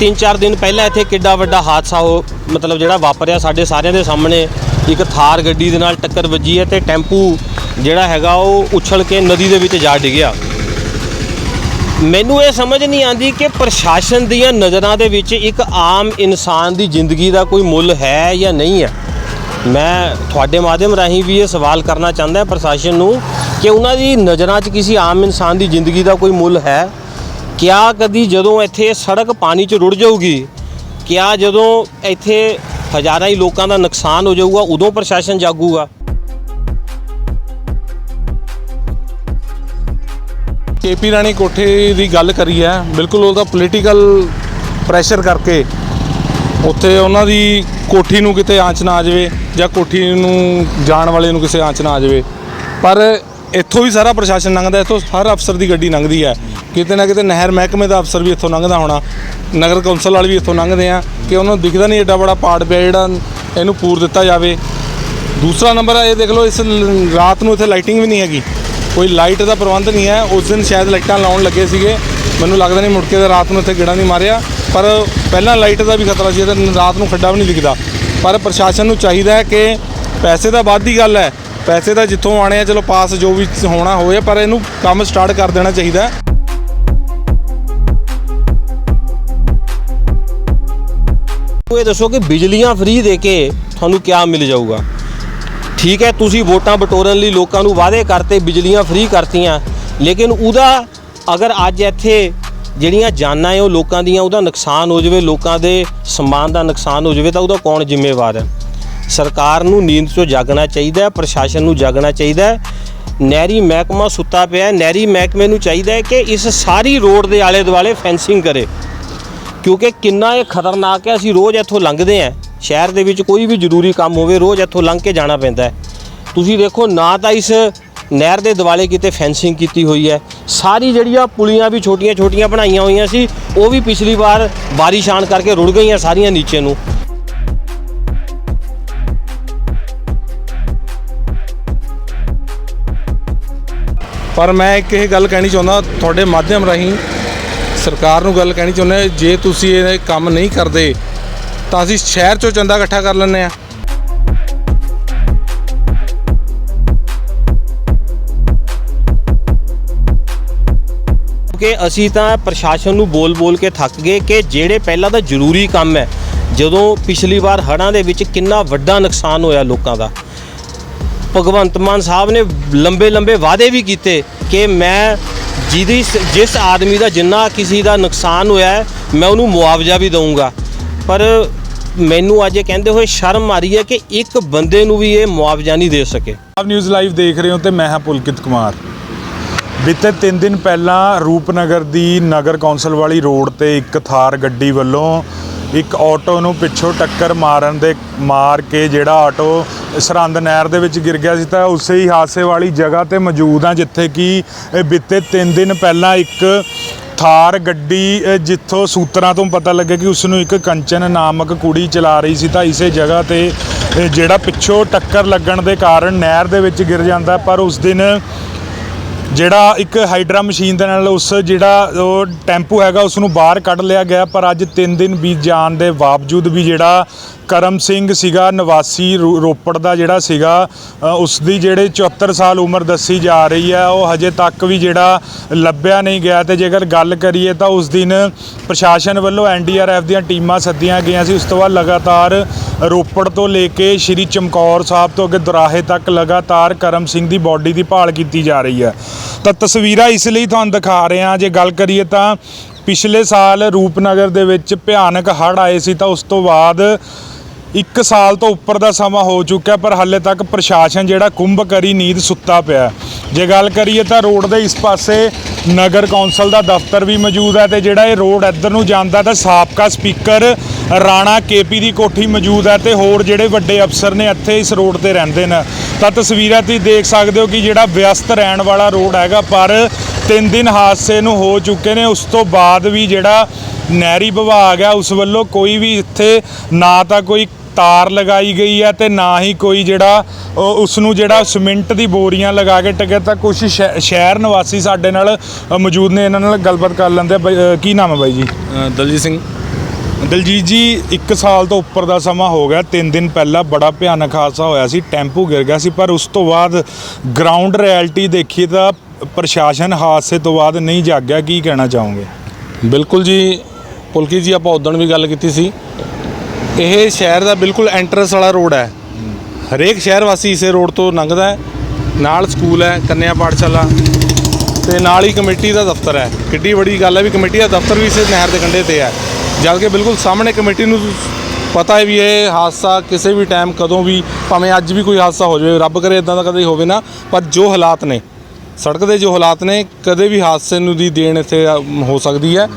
3-4 ਦਿਨ ਪਹਿਲਾਂ ਇੱਥੇ ਕਿੱਡਾ ਵੱਡਾ ਹਾਦਸਾ ਹੋ ਮਤਲਬ ਜਿਹੜਾ ਵਾਪਰਿਆ ਸਾਡੇ ਸਾਰਿਆਂ ਦੇ ਸਾਹਮਣੇ। ਇੱਕ ਥਾਰ ਗੱਡੀ ਦੇ ਨਾਲ ਟੱਕਰ ਵੱਜੀ ਹੈ ਤੇ ਟੈਂਪੂ ਜਿਹੜਾ ਹੈਗਾ ਉਹ ਉਛਲ ਕੇ ਨਦੀ ਦੇ ਵਿੱਚ ਜਾ ਡਿੱਗਿਆ। ਮੈਨੂੰ ਇਹ ਸਮਝ ਨਹੀਂ ਆਂਦੀ ਕਿ ਪ੍ਰਸ਼ਾਸਨ ਦੀਆਂ ਨਜ਼ਰਾਂ ਦੇ ਵਿੱਚ ਇੱਕ ਆਮ ਇਨਸਾਨ ਦੀ ਜ਼ਿੰਦਗੀ ਦਾ ਕੋਈ ਮੁੱਲ ਹੈ ਜਾਂ ਨਹੀਂ ਹੈ। ਮੈਂ ਤੁਹਾਡੇ ਮਾਧਿਅਮ ਰਾਹੀਂ ਵੀ ਇਹ ਸਵਾਲ ਕਰਨਾ ਚਾਹੁੰਦਾ ਪ੍ਰਸ਼ਾਸਨ ਨੂੰ ਕਿ ਉਹਨਾਂ ਦੀ ਨਜ਼ਰਾਂ 'ਚ ਕਿਸੇ ਆਮ ਇਨਸਾਨ ਦੀ ਜ਼ਿੰਦਗੀ ਦਾ ਕੋਈ ਮੁੱਲ ਹੈ? ਕਿਆ ਕਦੀ ਜਦੋਂ ਇੱਥੇ ਸੜਕ ਪਾਣੀ 'ਚ ਰੁੜ ਜਾਊਗੀ, ਕਿਆ ਜਦੋਂ ਇੱਥੇ ਹਜ਼ਾਰਾਂ ਹੀ ਲੋਕਾਂ ਦਾ ਨੁਕਸਾਨ ਹੋ ਜਾਊਗਾ, ਉਦੋਂ ਪ੍ਰਸ਼ਾਸਨ ਜਾਗੂਗਾ। ਕੇਪੀ ਰਾਣੀ ਕੋਠੇ ਦੀ ਗੱਲ ਕਰੀ ਹੈ ਬਿਲਕੁਲ ਉਹਦਾ ਪੋਲੀਟੀਕਲ ਪ੍ਰੈਸ਼ਰ ਕਰਕੇ ਉੱਥੇ ਉਹਨਾਂ ਦੀ ਕੋਠੀ ਨੂੰ ਕਿਤੇ ਆਂਚ ਨਾ ਆ ਜਾਵੇ ਜਾਂ ਕੋਠੀ ਨੂੰ ਜਾਣ ਵਾਲੇ ਨੂੰ ਕਿਸੇ ਆਂਚ ਨਾ ਆ ਜਾਵੇ। ਪਰ ਇੱਥੋਂ ਵੀ ਸਾਰਾ ਪ੍ਰਸ਼ਾਸਨ ਲੰਘਦਾ, ਇੱਥੋਂ ਹਰ ਅਫਸਰ ਦੀ ਗੱਡੀ ਲੰਘਦੀ ਹੈ। ਕਿਤੇ ਨਾ ਕਿਤੇ ਨਹਿਰ ਮਹਿਕਮੇ ਦਾ ਅਫਸਰ ਵੀ ਇੱਥੋਂ ਲੰਘਦਾ ਹੋਣਾ, ਨਗਰ ਕੌਂਸਲ ਵਾਲੇ ਵੀ ਇੱਥੋਂ ਲੰਘਦੇ ਆ ਕਿ ਉਹਨਾਂ ਨੂੰ ਦਿਖਦਾ ਨਹੀਂ ਏਡਾ ਬੜਾ ਪਾੜ ਪਿਆ ਜਿਹੜਾ ਇਹਨੂੰ ਪੂਰ ਦਿੱਤਾ ਜਾਵੇ। ਦੂਸਰਾ ਨੰਬਰ ਹੈ ਇਹ ਦੇਖ ਲਓ, ਇਸ ਰਾਤ ਨੂੰ ਇੱਥੇ ਲਾਈਟਿੰਗ ਵੀ ਨਹੀਂ ਹੈਗੀ। ਕੋਈ ਲਾਈਟ ਦਾ ਪ੍ਰਬੰਧ ਨਹੀਂ ਹੈ। ਉਸ ਦਿਨ ਸ਼ਾਇਦ ਲਾਈਟਾਂ ਲਾਉਣ ਲੱਗੇ ਸੀਗੇ। ਮੈਨੂੰ ਲੱਗਦਾ ਨਹੀਂ ਮੁੜ ਕੇ ਤਾਂ ਰਾਤ ਨੂੰ ਇੱਥੇ ਗੇੜਾ ਨਹੀਂ ਮਾਰਿਆ। ਪਰ ਪਹਿਲਾਂ ਲਾਈਟ ਦਾ ਵੀ ਖਤਰਾ ਸੀ ਤੇ ਰਾਤ ਨੂੰ ਖੱਡਾ ਵੀ ਨਹੀਂ ਦਿਖਦਾ। ਪਰ ਪ੍ਰਸ਼ਾਸਨ ਨੂੰ ਚਾਹੀਦਾ ਹੈ ਕਿ ਪੈਸੇ ਤਾਂ ਬਾਅਦ ਦੀ ਗੱਲ ਹੈ। ਪੈਸੇ ਤਾਂ ਜਿੱਥੋਂ ਆਣੇ ਆ, ਚਲੋ ਪਾਸ ਜੋ ਵੀ ਹੋਣਾ ਹੋਏ ਪਰ ਇਹਨੂੰ ਕੰਮ ਸਟਾਰਟ ਕਰ ਦੇਣਾ ਚਾਹੀਦਾ ਇਹ ਦੱਸੋ ਕਿ ਬਿਜਲੀਆਂ ਫ੍ਰੀ ਦੇ ਕੇ ਤੁਹਾਨੂੰ ਕੀ ਮਿਲ ਜਾਊਗਾ? ਠੀਕ ਹੈ, ਤੁਸੀਂ ਵੋਟਾਂ ਬਟੋਰਨ ਲਈ ਲੋਕਾਂ ਨੂੰ ਵਾਅਦੇ ਕਰਤੇ, ਬਿਜਲੀਆਂ ਫ੍ਰੀ ਕਰਤੀਆਂ, ਲੇਕਿਨ ਉਹਦਾ ਅਗਰ ਅੱਜ ਇੱਥੇ ਜਿਹੜੀਆਂ ਜਾਨਾਂ ਹੈ, ਉਹ ਲੋਕਾਂ ਦੀਆਂ, ਉਹਦਾ ਨੁਕਸਾਨ ਹੋ ਜਾਵੇ, ਲੋਕਾਂ ਦੇ ਸਮਾਨ ਦਾ ਨੁਕਸਾਨ ਹੋ ਜਾਵੇ, ਤਾਂ ਉਹਦਾ ਕੌਣ ਜ਼ਿੰਮੇਵਾਰ ਹੈ? ਸਰਕਾਰ ਨੂੰ ਨੀਂਦ 'ਚੋਂ ਜਾਗਣਾ ਚਾਹੀਦਾ ਹੈ, ਪ੍ਰਸ਼ਾਸਨ ਨੂੰ ਜਾਗਣਾ ਚਾਹੀਦਾ ਹੈ। ਨਹਿਰੀ ਮਹਿਕਮਾ ਸੁੱਤਾ ਪਿਆ ਹੈ। ਨਹਿਰੀ ਮਹਿਕਮੇ ਨੂੰ ਚਾਹੀਦਾ ਹੈ ਕਿ ਇਸ ਸਾਰੀ ਰੋਡ ਦੇ ਆਲੇ ਦੁਆਲੇ ਫੈਂਸਿੰਗ ਕਰੇ। ਕਿਉਂਕਿ ਕਿੰਨਾ ਇਹ ਖਤਰਨਾਕ ਹੈ, ਅਸੀਂ ਰੋਜ਼ ਇੱਥੋਂ ਲੰਘਦੇ ਆਂ ਸ਼ਹਿਰ ਦੇ ਵਿੱਚ ਕੋਈ ਵੀ ਜ਼ਰੂਰੀ ਕੰਮ ਹੋਵੇ, ਰੋਜ਼ ਇੱਥੋਂ ਲੰਘ ਕੇ ਜਾਣਾ ਪੈਂਦਾ ਹੈ। ਤੁਸੀਂ ਦੇਖੋ, ਨਾ ਤਾਂ ਇਸ ਨਹਿਰ ਦੇ ਦਿਵਾਲੇ ਕਿਤੇ ਫੈਂਸਿੰਗ ਕੀਤੀ ਹੋਈ ਹੈ। ਸਾਰੀ ਜਿਹੜੀਆਂ ਪੁਲੀਆਂ ਵੀ ਛੋਟੀਆਂ ਛੋਟੀਆਂ ਬਣਾਈਆਂ ਹੋਈਆਂ ਸੀ, ਉਹ ਵੀ ਪਿਛਲੀ ਵਾਰ ਬਾਰਿਸ਼ ਆਣ ਕਰਕੇ ਰੁੜ ਗਈਆਂ ਸਾਰੀਆਂ ਨੀਚੇ ਨੂੰ। ਪਰ ਮੈਂ ਇੱਕ ਇਹ ਗੱਲ ਕਹਿਣੀ ਚਾਹੁੰਦਾ, ਤੁਹਾਡੇ ਮਾਧਿਅਮ ਰਾਹੀਂ ਸਰਕਾਰ ਨੂੰ ਗੱਲ ਕਹਿਣੀ ਚਾਹੁੰਦਾ ਜੇ ਤੁਸੀਂ ਇਹ ਕੰਮ ਨਹੀਂ ਕਰਦੇ, ਤਾਂ ਅਸੀਂ ਸ਼ਹਿਰ ਚੋਂ ਚੰਦਾ ਇਕੱਠਾ ਕਰ ਲੈਂਦੇ ਆ ਕਿ ਅਸੀਂ ਤਾਂ ਪ੍ਰਸ਼ਾਸਨ ਨੂੰ ਬੋਲ-ਬੋਲ ਕੇ ਥੱਕ ਗਏ ਕਿ ਜਿਹੜੇ ਪਹਿਲਾਂ ਤਾਂ ਜ਼ਰੂਰੀ ਕੰਮ ਹੈ, ਜਦੋਂ ਪਿਛਲੀ ਵਾਰ ਹੜ੍ਹਾਂ ਦੇ ਵਿੱਚ ਕਿੰਨਾ ਵੱਡਾ ਨੁਕਸਾਨ ਹੋਇਆ ਲੋਕਾਂ ਦਾ। ਭਗਵੰਤ ਮਾਨ ਸਾਹਿਬ ਨੇ ਲੰਬੇ ਲੰਬੇ ਵਾਅਦੇ ਵੀ ਕੀਤੇ ਕਿ ਮੈਂ ਜਿਹਦੀ ਜਿਸ ਆਦਮੀ ਦਾ ਜਿੰਨਾ ਕਿਸੇ ਦਾ ਨੁਕਸਾਨ ਹੋਇਆ ਹੈ, ਮੈਂ ਉਹਨੂੰ ਮੁਆਵਜ਼ਾ ਵੀ ਦਊਂਗਾ। ਪਰ ਮੈਨੂੰ ਅੱਜ ਇਹ ਕਹਿੰਦੇ ਹੋਏ ਸ਼ਰਮ ਆ ਰਹੀ ਹੈ ਕਿ ਇੱਕ ਬੰਦੇ ਨੂੰ ਵੀ ਇਹ ਮੁਆਵਜ਼ਾ ਨਹੀਂ ਦੇ ਸਕੇ। ਆਪ ਨਿਊਜ਼ ਲਾਈਵ ਦੇਖ ਰਹੇ ਹੋ ਤੇ ਮੈਂ ਹਾਂ ਪੁਲਕਿਤ ਕੁਮਾਰ। ਬੀਤੇ 3 ਦਿਨ ਪਹਿਲਾਂ ਰੂਪਨਗਰ ਦੀ ਨਗਰ ਕੌਂਸਲ ਵਾਲੀ ਰੋਡ ਤੇ ਇੱਕ ਥਾਰ ਗੱਡੀ ਵੱਲੋਂ ਇੱਕ ਆਟੋ ਨੂੰ ਪਿੱਛੋਂ ਟੱਕਰ ਮਾਰਨ ਦੇ, ਮਾਰ ਕੇ ਜਿਹੜਾ ਆਟੋ ਸਰਹੰਦ ਨਹਿਰ ਦੇ ਵਿੱਚ ਗਿਰ ਗਿਆ ਸੀ ਤਾਂ ਉਸੇ ਹੀ ਹਾਦਸੇ ਵਾਲੀ ਜਗ੍ਹਾ ਤੇ ਮੌਜੂਦ ਹਾਂ, ਜਿੱਥੇ ਕਿ ਇਹ ਬੀਤੇ 3 ਦਿਨ ਪਹਿਲਾਂ ਇੱਕ ਥਾਰ ਗੱਡੀ ਜਿੱਥੋਂ ਸੂਤਰਾਂ ਤੋਂ ਪਤਾ ਲੱਗਿਆ ਕਿ ਉਸ ਨੂੰ ਇੱਕ ਕੰਚਨ ਨਾਮਕ ਕੁੜੀ ਚਲਾ ਰਹੀ ਸੀ ਤਾਂ ਇਸੇ ਜਗ੍ਹਾ ਤੇ ਜਿਹੜਾ ਪਿੱਛੋਂ ਟੱਕਰ ਲੱਗਣ ਦੇ ਕਾਰਨ ਨਹਿਰ ਦੇ ਵਿੱਚ ਗਿਰ ਜਾਂਦਾ, ਪਰ ਉਸ ਦਿਨ ਜਿਹੜਾ ਇੱਕ ਹਾਈਡਰਾ ਮਸ਼ੀਨ ਦੇ ਨਾਲ ਉਸ ਜਿਹੜਾ ਉਹ ਟੈਂਪੂ ਹੈਗਾ ਉਸ ਨੂੰ ਬਾਹਰ ਕੱਢ ਲਿਆ ਗਿਆ ਪਰ ਅੱਜ 3 ਦਿਨ ਬੀਤ ਜਾਣ ਦੇ ਬਾਵਜੂਦ ਵੀ ਜਿਹੜਾ ਕਰਮ ਸਿੰਘ ਸੀਗਾ ਨਿਵਾਸੀ ਰੋ- ਰੋਪੜ ਦਾ ਜਿਹੜਾ ਸੀਗਾ ਅ, ਉਸ ਦੀ ਜਿਹੜੇ 74 ਸਾਲ ਉਮਰ ਦੱਸੀ ਜਾ ਰਹੀ ਹੈ ਉਹ ਹਜੇ ਤੱਕ ਵੀ ਜਿਹੜਾ ਲੱਭਿਆ ਨਹੀਂ ਗਿਆ ਤੇ ਜੇਕਰ ਗੱਲ ਕਰੀਏ ਤਾਂ ਉਸ ਦਿਨ ਪ੍ਰਸ਼ਾਸਨ ਵੱਲੋਂ ਐਨਡੀਆਰਐਫ ਦੀਆਂ ਟੀਮਾਂ ਸੱਦੀਆਂ ਗਈਆਂ ਸੀ ਉਸ ਤੋਂ ਬਾਅਦ ਲਗਾਤਾਰ ਰੋਪੜ ਤੋਂ ਲੈ ਕੇ ਸ਼੍ਰੀ ਚਮਕੌਰ ਸਾਹਿਬ ਤੋਂ ਅੱਗੇ ਦੁਰਾਹੇ ਤੱਕ ਲਗਾਤਾਰ ਕਰਮ ਸਿੰਘ ਦੀ ਬਾਡੀ ਦੀ ਭਾਲ ਕੀਤੀ ਜਾ ਰਹੀ ਹੈ। ਤਾਂ ਤਸਵੀਰਾਂ ਇਸ ਲਈ ਤੁਹਾਨੂੰ ਦਿਖਾ ਰਹੇ ਹਾਂ। ਜੇ ਗੱਲ ਕਰੀਏ ਤਾਂ ਪਿਛਲੇ ਸਾਲ ਰੂਪਨਗਰ ਦੇ ਵਿੱਚ ਭਿਆਨਕ ਹੜ੍ਹ ਆਏ ਸੀ ਤਾਂ ਉਸ ਤੋਂ ਬਾਅਦ ਇੱਕ ਸਾਲ ਤੋਂ ਉੱਪਰ ਦਾ ਸਮਾਂ ਹੋ ਚੁੱਕਿਆ, ਪਰ ਹਾਲੇ ਤੱਕ ਪ੍ਰਸ਼ਾਸਨ ਜਿਹੜਾ ਕੁੰਭ ਕਰੀ ਨੀਂਦ ਸੁੱਤਾ ਪਿਆ ਜੇ ਗੱਲ ਕਰੀਏ ਤਾਂ ਰੋਡ ਦੇ ਇਸ ਪਾਸੇ ਨਗਰ ਕੌਂਸਲ ਦਾ ਦਫ਼ਤਰ ਵੀ ਮੌਜੂਦ ਹੈ ਤੇ ਜਿਹੜਾ ਇਹ ਰੋਡ ਇੱਧਰ ਨੂੰ ਜਾਂਦਾ ਤਾਂ ਸਾਬਕਾ ਸਪੀਕਰ ਰਾਣਾ ਕੇਪੀ ਦੀ ਕੋਠੀ ਮੌਜੂਦ ਹੈ ਤੇ ਹੋਰ ਜਿਹੜੇ ਵੱਡੇ ਅਫਸਰ ਨੇ ਇੱਥੇ ਇਸ ਰੋਡ ਤੇ ਰਹਿੰਦੇ ਨੇ। ਤਾਂ ਤਸਵੀਰਾਂ ਤੁਸੀਂ ਦੇਖ ਸਕਦੇ ਹੋ ਕਿ ਜਿਹੜਾ ਵਿਅਸਤ ਰਹਿਣ ਵਾਲਾ ਰੋਡ ਹੈਗਾ ਪਰ ਤਿੰਨ ਦਿਨ ਹਾਦਸੇ ਨੂੰ ਹੋ ਚੁੱਕੇ ਨੇ। ਉਸ ਤੋਂ ਬਾਅਦ ਵੀ ਜਿਹੜਾ ਨਹਿਰੀ ਵਿਭਾਗ ਹੈ ਉਸ ਵੱਲੋਂ ਕੋਈ ਵੀ ਇੱਥੇ ਨਾ ਤਾਂ ਕੋਈ ਤਾਰ ਲਗਾਈ ਗਈ ਹੈ ਤੇ ਨਾ ਹੀ ਕੋਈ ਜਿਹੜਾ ਉਹ ਉਸ ਨੂੰ ਜਿਹੜਾ ਸਿਮੈਂਟ ਦੀ ਬੋਰੀਆਂ ਲਗਾ ਕੇ ਟਿਕਿਆ ਤਾਂ ਕੁਝ ਸ਼ਹਿ- ਸ਼ਹਿਰ ਨਿਵਾਸੀ ਸਾਡੇ ਨਾਲ ਮੌਜੂਦ ਨੇ। ਇਹਨਾਂ ਨਾਲ ਗੱਲਬਾਤ ਕਰ ਲੈਂਦੇ ਆ ਬਾਈ, ਕੀ ਨਾਮ ਹੈ ਬਾਈ ਜੀ? ਦਲਜੀਤ ਸਿੰਘ। ਦਲਜੀਤ ਜੀ 1 ਸਾਲ ਤੋਂ ਉੱਪਰ ਦਾ ਸਮਾਂ ਹੋ ਗਿਆ। 3 ਦਿਨ ਪਹਿਲਾਂ ਬੜਾ ਭਿਆਨਕ ਹਾਦਸਾ ਹੋਇਆ ਸੀ, ਟੈਂਪੂ ਗਿਰ ਗਿਆ ਸੀ, ਪਰ ਉਸ ਤੋਂ ਬਾਅਦ ਗਰਾਊਂਡ ਰਿਐਲਿਟੀ ਦੇਖੀਏ ਤਾਂ ਪ੍ਰਸ਼ਾਸਨ ਹਾਦਸੇ ਤੋਂ ਬਾਅਦ ਨਹੀਂ ਜਾਗਿਆ। ਕੀ ਕਹਿਣਾ ਚਾਹੋਗੇ? ਬਿਲਕੁਲ ਜੀ। ਪੁਲਕੀ ਜੀ, ਆਪਾਂ ਉਦੋਂ ਵੀ ਗੱਲ ਕੀਤੀ ਸੀ। ਇਹ ਸ਼ਹਿਰ ਦਾ ਬਿਲਕੁਲ ਐਂਟਰੈਂਸ ਵਾਲਾ ਰੋਡ ਹੈ। ਹਰੇਕ ਸ਼ਹਿਰ ਵਾਸੀ ਇਸੇ ਰੋਡ ਤੋਂ ਲੰਘਦਾ ਹੈ। ਨਾਲ ਸਕੂਲ ਹੈ, ਕੰਨਿਆ ਪਾਠਸ਼ਾਲਾ। ਤੇ ਨਾਲ ਹੀ ਕਮੇਟੀ ਦਾ ਦਫ਼ਤਰ ਹੈ। ਕਿੱਡੀ ਵੱਡੀ ਗੱਲ ਹੈ ਵੀ ਕਮੇਟੀ ਦਾ ਦਫ਼ਤਰ ਵੀ ਇਸੇ ਨਹਿਰ ਦੇ ਕੰਢੇ ਤੇ ਹੈ। ਜਦ ਕਿ ਬਿਲਕੁਲ ਸਾਹਮਣੇ ਕਮੇਟੀ ਨੂੰ ਪਤਾ ਹੈ ਵੀ ਇਹ ਹਾਦਸਾ ਕਿਸੇ ਵੀ ਟਾਈਮ ਕਦੋਂ ਵੀ, ਭਾਵੇਂ ਅੱਜ ਵੀ ਕੋਈ ਹਾਦਸਾ ਹੋ ਜਾਵੇ, ਰੱਬ ਕਰੇ ਇਦਾਂ ਦਾ ਕਦੇ ਹੋਵੇ ਨਾ, ਪਰ ਜੋ ਹਾਲਾਤ ਨੇ, ਸੜਕ ਦੇ ਜੋ ਹਾਲਾਤ ਨੇ, ਕਦੇ ਵੀ ਹਾਦਸੇ ਨੂੰ ਦੀ ਦੇਣ ਇੱਥੇ ਹੋ ਸਕਦੀ ਹੈ।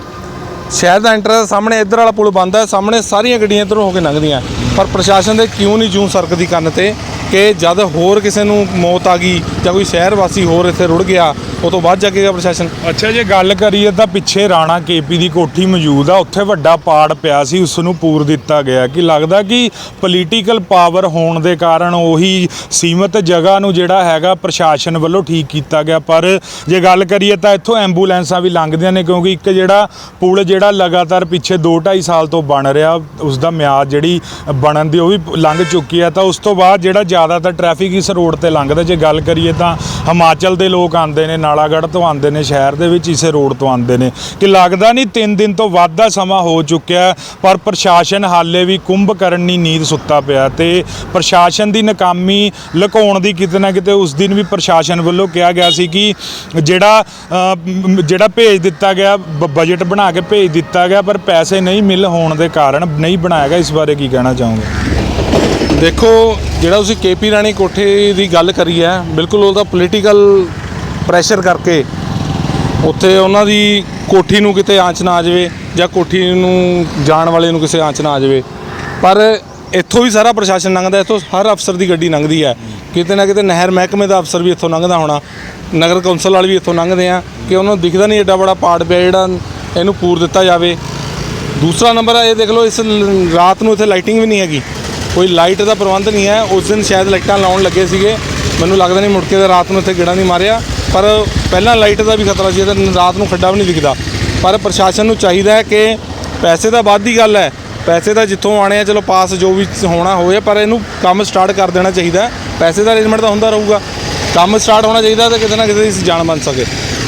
ਸ਼ਹਿਰ ਦਾ ਐਂਟਰ ਸਾਹਮਣੇ ਇੱਧਰ ਵਾਲਾ ਪੁਲ ਬੰਦ ਹੈ, ਸਾਹਮਣੇ ਸਾਰੀਆਂ ਗੱਡੀਆਂ ਇੱਧਰੋਂ ਹੋ ਕੇ ਲੰਘਦੀਆਂ। ਪਰ ਪ੍ਰਸ਼ਾਸਨ ਦੇ ਕਿਉਂ ਨਹੀਂ ਜੂੰ ਸਰਕਦੀ ਕੰਨ ਤੇ ਕਿ ਜਦ ਹੋਰ ਕਿਸੇ ਨੂੰ ਮੌਤ ਆ ਗਈ ਜਾਂ ਕੋਈ ਸ਼ਹਿਰ ਵਾਸੀ ਹੋਰ ਇੱਥੇ ਰੁੜ ਗਿਆ ਉਹ ਤੋਂ ਬਾਅਦ ਜਾਗੇਗਾ ਪ੍ਰਸ਼ਾਸਨ। ਅੱਛਾ, ਜੇ ਗੱਲ ਕਰੀਏ ਤਾਂ ਪਿੱਛੇ ਰਾਣਾ ਕੇਪੀ ਦੀ ਕੋਠੀ ਮੌਜੂਦ ਆ, ਉੱਥੇ ਵੱਡਾ ਪਾੜ ਪਿਆ ਸੀ ਉਸ ਨੂੰ ਪੂਰ ਦਿੱਤਾ ਗਿਆ। ਕਿ ਲੱਗਦਾ ਕਿ ਪੋਲੀਟੀਕਲ ਪਾਵਰ ਹੋਣ ਦੇ ਕਾਰਨ ਉਹੀ ਸੀਮਤ ਜਗ੍ਹਾ ਨੂੰ ਜਿਹੜਾ ਹੈਗਾ ਪ੍ਰਸ਼ਾਸਨ ਵੱਲੋਂ ਠੀਕ ਕੀਤਾ ਗਿਆ? ਪਰ ਜੇ ਗੱਲ ਕਰੀਏ ਤਾਂ ਇੱਥੋਂ ਐਂਬੂਲੈਂਸਾਂ ਵੀ ਲੰਘਦੀਆਂ ਨੇ, ਕਿਉਂਕਿ ਇੱਕ ਜਿਹੜਾ ਪੁਲ ਜਿਹੜਾ ਲਗਾਤਾਰ ਪਿੱਛੇ 2.5 ਸਾਲ ਤੋਂ ਬਣ ਰਿਹਾ ਉਸ ਦਾ ਮਿਆਦ ਜਿਹੜੀ ਬਣਨ ਦੀ ਉਹ ਵੀ ਲੰਘ ਚੁੱਕੀ ਹੈ ਤਾਂ ਉਸ ਤੋਂ ਬਾਅਦ ਜਿਹੜਾ ਜ਼ਿਆਦਾਤਰ ਟ੍ਰੈਫਿਕ ਇਸ ਰੋਡ ਤੇ ਲੰਘਦਾ, ਜੇ ਗੱਲ ਕਰੀਏ ਤਾਂ ਹਿਮਾਚਲ ਦੇ ਲੋਕ ਆਉਂਦੇ ਨੇ ਨਾਲਾਗੜ੍ਹ ਤੋਂ ਆਉਂਦੇ ਨੇ, ਸ਼ਹਿਰ ਦੇ ਵਿੱਚ ਇਸੇ ਰੋਡ ਤੋਂ ਆਉਂਦੇ ਨੇ। ਕਿ ਲੱਗਦਾ ਨਹੀਂ 3 ਦਿਨ ਤੋਂ ਵੱਧ ਦਾ ਸਮਾਂ ਹੋ ਚੁੱਕਿਆ ਪਰ ਪ੍ਰਸ਼ਾਸਨ ਹਾਲੇ ਵੀ ਕੁੰਭ ਕਰਨ ਦੀ ਨੀਂਦ ਸੁੱਤਾ ਪਿਆ ਤੇ ਪ੍ਰਸ਼ਾਸਨ ਦੀ ਨਾਕਾਮੀ ਲੁਕਾਉਣ ਦੀ ਕਿਤੇ ਨਾ ਕਿਤੇ ਉਸ ਦਿਨ ਵੀ ਪ੍ਰਸ਼ਾਸਨ ਵੱਲੋਂ ਕਿਹਾ ਗਿਆ ਸੀ ਕਿ ਜਿਹੜਾ ਜਿਹੜਾ ਭੇਜ ਦਿੱਤਾ ਗਿਆ, ਬ- ਬਜਟ ਬਣਾ ਕੇ ਭੇਜ ਦਿੱਤਾ ਗਿਆ, ਪਰ ਪੈਸੇ ਨਹੀਂ ਮਿਲ ਹੋਣ ਦੇ ਕਾਰਨ ਨਹੀਂ ਬਣਾਇਆ ਗਿਆ। ਇਸ ਬਾਰੇ ਕੀ ਕਹਿਣਾ ਚਾਹੋਗੇ? ਦੇਖੋ, ਜਿਹੜਾ ਤੁਸੀਂ ਕੇਪੀ ਰਾਣੀ ਕੋਠੇ ਦੀ ਗੱਲ ਕਰੀ ਹੈ, ਬਿਲਕੁਲ ਉਹਦਾ ਪੋਲੀਟੀਕਲ ਪ੍ਰੈਸ਼ਰ ਕਰਕੇ ਉੱਥੇ ਉਹਨਾਂ ਦੀ ਕੋਠੀ ਨੂੰ ਕਿਤੇ ਆਂਚ ਨਾ ਆ ਜਾਵੇ ਜਾਂ ਕੋਠੀ ਨੂੰ ਜਾਣ ਵਾਲੇ ਨੂੰ ਕਿਸੇ ਆਂਚ ਨਾ ਆ ਜਾਵੇ। ਪਰ ਇੱਥੋਂ ਵੀ ਸਾਰਾ ਪ੍ਰਸ਼ਾਸਨ ਲੰਘਦਾ, ਇੱਥੋਂ ਹਰ ਅਫਸਰ ਦੀ ਗੱਡੀ ਲੰਘਦੀ ਹੈ। ਕਿਤੇ ਨਾ ਕਿਤੇ ਨਹਿਰ ਮਹਿਕਮੇ ਦਾ ਅਫਸਰ ਵੀ ਇੱਥੋਂ ਲੰਘਦਾ ਹੋਣਾ, ਨਗਰ ਕੌਂਸਲ ਵਾਲੇ ਵੀ ਇੱਥੋਂ ਲੰਘਦੇ ਆ ਕਿ ਉਹਨਾਂ ਨੂੰ ਦਿਖਦਾ ਨਹੀਂ ਏਡਾ ਬੜਾ ਪਾੜ ਪਿਆ ਜਿਹੜਾ ਇਹਨੂੰ ਪੂਰ ਦਿੱਤਾ ਜਾਵੇ। ਦੂਸਰਾ ਨੰਬਰ ਹੈ ਇਹ ਦੇਖ ਲਓ, ਇਸ ਰਾਤ ਨੂੰ ਇੱਥੇ ਲਾਈਟਿੰਗ ਵੀ ਨਹੀਂ ਹੈਗੀ। ਕੋਈ ਲਾਈਟ ਦਾ ਪ੍ਰਬੰਧ ਨਹੀਂ ਹੈ। ਉਸ ਦਿਨ ਸ਼ਾਇਦ ਲਾਈਟਾਂ ਲਾਉਣ ਲੱਗੇ ਸੀਗੇ। ਮੈਨੂੰ ਲੱਗਦਾ ਨਹੀਂ ਮੁੜ ਕੇ ਤਾਂ ਰਾਤ ਨੂੰ ਇੱਥੇ ਗੇੜਾ ਨਹੀਂ ਮਾਰਿਆ। ਪਰ ਪਹਿਲਾਂ ਲਾਈਟ ਦਾ ਵੀ ਖਤਰਾ ਸੀ ਤੇ ਰਾਤ ਨੂੰ ਖੱਡਾ ਵੀ ਨਹੀਂ ਦਿਖਦਾ। ਪਰ ਪ੍ਰਸ਼ਾਸਨ ਨੂੰ ਚਾਹੀਦਾ ਹੈ ਕਿ ਪੈਸੇ ਦਾ ਵੱਧ ਦੀ ਗੱਲ ਹੈ। ਪੈਸੇ ਦਾ ਜਿੱਥੋਂ ਆਣੇ ਆ, ਚਲੋ ਪਾਸ ਜੋ ਵੀ ਹੋਣਾ ਹੋਵੇ ਪਰ ਇਹਨੂੰ ਕੰਮ ਸਟਾਰਟ ਕਰ ਦੇਣਾ ਚਾਹੀਦਾ ਪੈਸੇ ਦਾ ਅਰੇਂਜਮੈਂਟ ਤਾਂ ਹੁੰਦਾ ਰਹੂਗਾ। ਕੰਮ ਸਟਾਰਟ ਹੋਣਾ ਚਾਹੀਦਾ ਤਾਂ ਕਿਤੇ ਨਾ ਕਿਤੇ ਇਸ ਜਾਨ ਬਣ ਸਕੇ।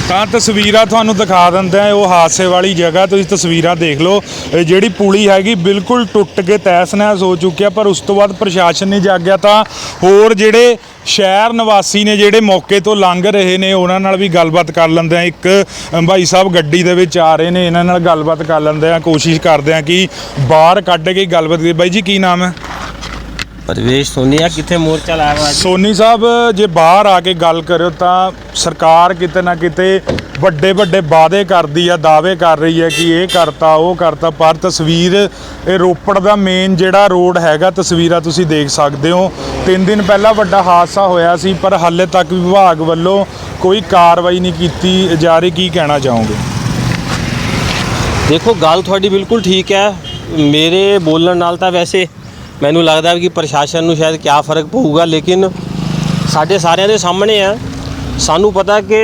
ਤਾਂ ਤਸਵੀਰਾਂ ਤੁਹਾਨੂੰ ਦਿਖਾ ਦਿੰਦੇ ਆ ਉਹ ਹਾਦਸੇ ਵਾਲੀ ਜਗ੍ਹਾ ਤੁਸੀਂ ਤਸਵੀਰਾਂ ਦੇਖ ਲਓ। ਇਹ ਜਿਹੜੀ ਪੁਲੀ ਹੈਗੀ ਬਿਲਕੁਲ ਟੁੱਟ ਕੇ ਤਹਿਸ ਨਹਿਸ ਹੋ ਚੁੱਕਿਆ ਪਰ ਉਸ ਤੋਂ ਬਾਅਦ ਪ੍ਰਸ਼ਾਸਨ ਨੇ ਜਾਗਿਆ ਤਾਂ ਹੋਰ ਜਿਹੜੇ ਸ਼ਹਿਰ ਨਿਵਾਸੀ ਨੇ ਜਿਹੜੇ ਮੌਕੇ ਤੋਂ ਲੰਘ ਰਹੇ ਨੇ ਉਹਨਾਂ ਨਾਲ ਵੀ ਗੱਲਬਾਤ ਕਰ ਲੈਂਦੇ ਆ ਇੱਕ ਅ, ਭਾਈ ਸਾਹਿਬ ਗੱਡੀ ਦੇ ਵਿੱਚ ਆ ਰਹੇ ਨੇ ਇਹਨਾਂ ਨਾਲ ਗੱਲਬਾਤ ਕਰ ਲੈਂਦੇ ਆ ਕੋਸ਼ਿਸ਼ ਕਰਦੇ ਆ ਕਿ ਬਾਹਰ ਕੱਢ ਕੇ ਗੱਲਬਾਤ ਬਾਈ ਜੀ ਕੀ ਨਾਮ ਹੈ? ਪਰਵੇਸ਼ ਸੋਨੀਆ ਕਿੱਥੇ ਮੋਰਚਾ ਲਾਇਆ ਅੱਜ? ਸੋਨੀ ਸਾਹਿਬ ਜੇ ਬਾਹਰ ਆ ਕੇ ਗੱਲ ਕਰਿਓ ਤਾਂ ਸਰਕਾਰ ਕਿਤੇ ਨਾ ਕਿਤੇ ਵੱਡੇ ਵੱਡੇ ਵਾਅਦੇ ਕਰਦੀ ਆ ਦਾਅਵੇ ਕਰ ਰਹੀ ਹੈ ਕਿ ਇਹ ਕਰਤਾ ਉਹ ਕਰਤਾ ਪਰ ਤਸਵੀਰ ਇਹ ਰੋਪੜ ਦਾ ਮੇਨ ਜਿਹੜਾ ਰੋਡ ਹੈਗਾ ਤਸਵੀਰਾਂ ਤੁਸੀਂ ਦੇਖ ਸਕਦੇ ਹੋ। ਤਿੰਨ ਦਿਨ ਪਹਿਲਾਂ ਵੱਡਾ ਹਾਦਸਾ ਹੋਇਆ ਸੀ ਪਰ ਹਾਲੇ ਤੱਕ ਵਿਭਾਗ ਵੱਲੋਂ ਕੋਈ ਕਾਰਵਾਈ ਨਹੀਂ ਕੀਤੀ ਜਾ ਰਹੀ। ਕੀ ਕਹਿਣਾ ਚਾਹੋਗੇ? ਦੇਖੋ ਗੱਲ ਤੁਹਾਡੀ ਬਿਲਕੁਲ ਠੀਕ ਹੈ ਮੇਰੇ ਬੋਲਣ ਨਾਲ ਤਾਂ ਵੈਸੇ ਮੈਨੂੰ ਲੱਗਦਾ ਵੀ ਕਿ ਪ੍ਰਸ਼ਾਸਨ ਨੂੰ ਸ਼ਾਇਦ ਕਿਆ ਫ਼ਰਕ ਪਊਗਾ, ਲੇਕਿਨ ਸਾਡੇ ਸਾਰਿਆਂ ਦੇ ਸਾਹਮਣੇ ਆ। ਸਾਨੂੰ ਪਤਾ ਕਿ